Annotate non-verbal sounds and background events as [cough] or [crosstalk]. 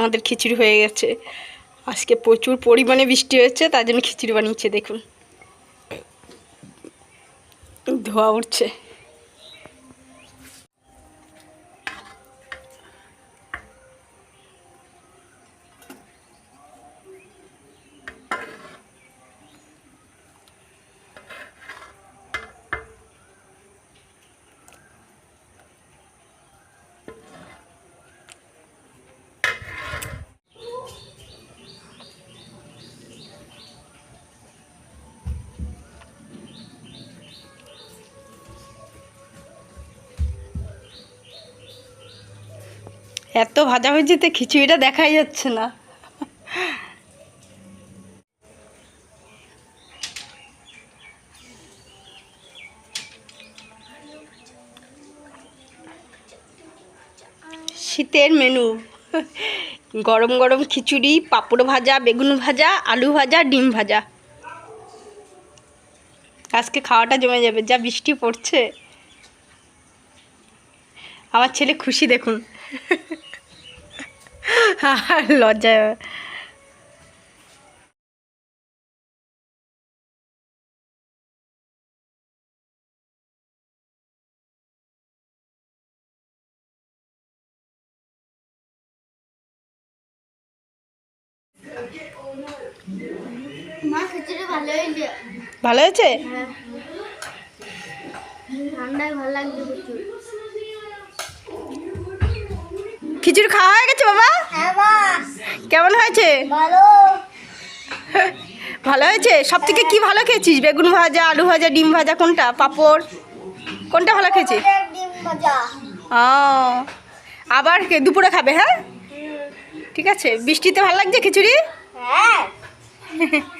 আমাদের খিচুড়ি হয়ে গেছে। আজকে প্রচুর পরিমাণে বৃষ্টি হয়েছে, তার জন্য খিচুড়ি বানিয়েছে, দেখুন। ধোয়া উঠছে। এত ভাজা হয়েছে তো খিচুড়িটা দেখাই যাচ্ছে না। শীতের মেনু। গরম গরম খিচুড়ি, পাঁপড় ভাজা, বেগুন ভাজা, আলু ভাজা, ডিম ভাজা। আজকে খাওয়াটা জমে যাবে, যা বৃষ্টি পড়ছে। আমার ছেলে খুশি দেখুন। [laughs] আর লজ্জায় ভালো হয়েছে? হ্যাঁ। খিচুড়ি খাওয়া হয়ে গেছে বাবা? হয়েছে? ভালো। ভালো হয়েছে? সব থেকে কি ভালো খেয়েছিস? বেগুন ভাজা আলু ভাজা ডিম ভাজা কোনটা? পাপড়? কোনটা ভালো খেয়েছিস? ও আবার কে- দুপুরে খাবে হ্যাঁ? ঠিক আছে। বৃষ্টিতে ভালো লাগছে খিচুড়ি? হ্যাঁ। [laughs]